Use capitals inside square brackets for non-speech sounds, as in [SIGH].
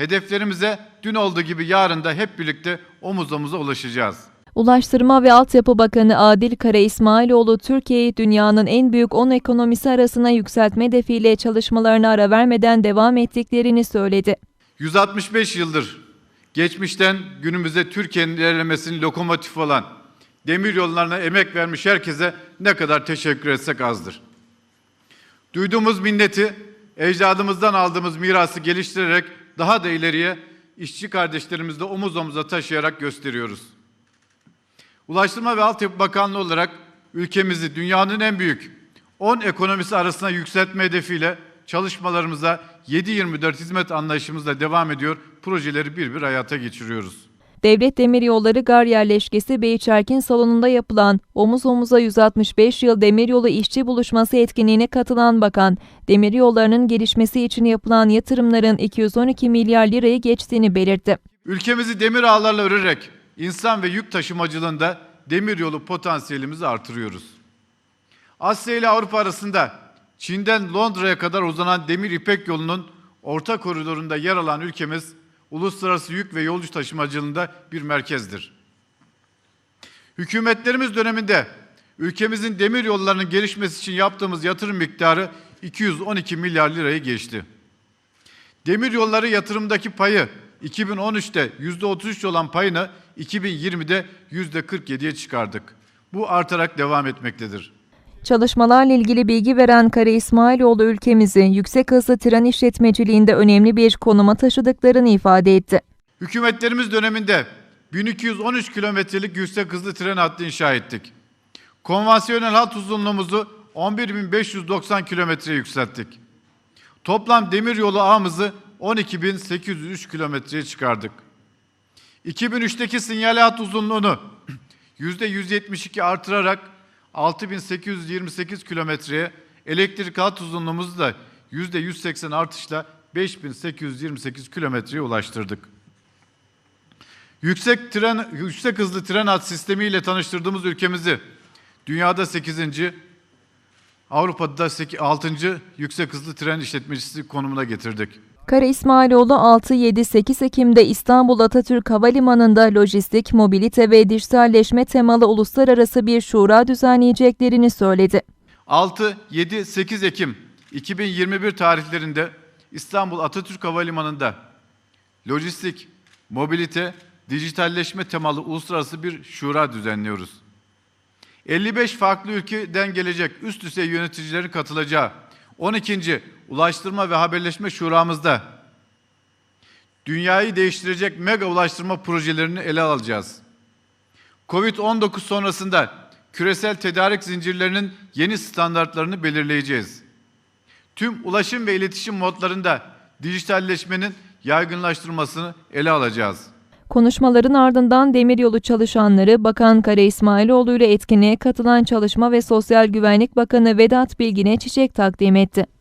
Hedeflerimize dün olduğu gibi yarın da hep birlikte omuz omuza ulaşacağız. Ulaştırma ve Altyapı Bakanı Adil Kara İsmailoğlu, Türkiye'yi dünyanın en büyük 10 ekonomisi arasına yükseltme hedefiyle çalışmalarına ara vermeden devam ettiklerini söyledi. 165 yıldır geçmişten günümüze Türkiye'nin ilerlemesinin lokomotifi olan demir yollarına emek vermiş herkese ne kadar teşekkür etsek azdır. Duyduğumuz minneti, ecdadımızdan aldığımız mirası geliştirerek daha da ileriye işçi kardeşlerimizle omuz omuza taşıyarak gösteriyoruz. Ulaştırma ve Altyapı Bakanlığı olarak ülkemizi dünyanın en büyük 10 ekonomisi arasına yükseltme hedefiyle çalışmalarımıza 7-24 hizmet anlayışımızla devam ediyor, projeleri bir bir hayata geçiriyoruz. Devlet Demiryolları Gar Yerleşkesi Beyçerkin Salonu'nda yapılan Omuz Omuza 165 Yıl Demiryolu İşçi Buluşması etkinliğine katılan bakan, demiryollarının gelişmesi için yapılan yatırımların 212 milyar lirayı geçtiğini belirtti. Ülkemizi demir ağlarla örerek insan ve yük taşımacılığında demiryolu potansiyelimizi artırıyoruz. Asya ile Avrupa arasında Çin'den Londra'ya kadar uzanan demir ipek yolunun orta koridorunda yer alan ülkemiz uluslararası yük ve yolcu taşımacılığında bir merkezdir. Hükümetlerimiz döneminde ülkemizin demir yollarının gelişmesi için yaptığımız yatırım miktarı 212 milyar lirayı geçti. Demir yolları yatırımdaki payı 2013'te %33 olan payını 2020'de %47'ye çıkardık. Bu artarak devam etmektedir. Çalışmalarla ilgili bilgi veren Kara İsmailoğlu ülkemizi yüksek hızlı tren işletmeciliğinde önemli bir konuma taşıdıklarını ifade etti. Hükümetlerimiz döneminde 1213 kilometrelik yüksek hızlı tren hattı inşa ettik. Konvansiyonel hat uzunluğumuzu 11.590 kilometreye yükselttik. Toplam demiryolu ağımızı 12.803 kilometreye çıkardık. 2003'teki sinyal hat uzunluğunu [CLEARS THROAT] %172 artırarak 6828 kilometreye, elektrik hat uzunluğumuzu da %180 artışla 5828 kilometreye ulaştırdık. Yüksek tren yüksek hızlı tren hat sistemiyle tanıştırdığımız ülkemizi dünyada 8. Avrupa'da da 6. yüksek hızlı tren işletmecisi konumuna getirdik. Kara İsmailoğlu 6-7-8 Ekim'de İstanbul Atatürk Havalimanı'nda lojistik, mobilite ve dijitalleşme temalı uluslararası bir şura düzenleyeceklerini söyledi. 6, 7, 8 Ekim 2021 tarihlerinde İstanbul Atatürk Havalimanı'nda lojistik, mobilite, dijitalleşme temalı uluslararası bir şura düzenliyoruz. 55 farklı ülkeden gelecek üst düzey yöneticilerin katılacağı 12. Ulaştırma ve Haberleşme Şuramızda dünyayı değiştirecek mega ulaştırma projelerini ele alacağız. Covid-19 sonrasında küresel tedarik zincirlerinin yeni standartlarını belirleyeceğiz. Tüm ulaşım ve iletişim modlarında dijitalleşmenin yaygınlaştırılmasını ele alacağız. Konuşmaların ardından demiryolu çalışanları Bakan Kara İsmailoğlu ile etkinliğe katılan Çalışma ve Sosyal Güvenlik Bakanı Vedat Bilgin'e çiçek takdim etti.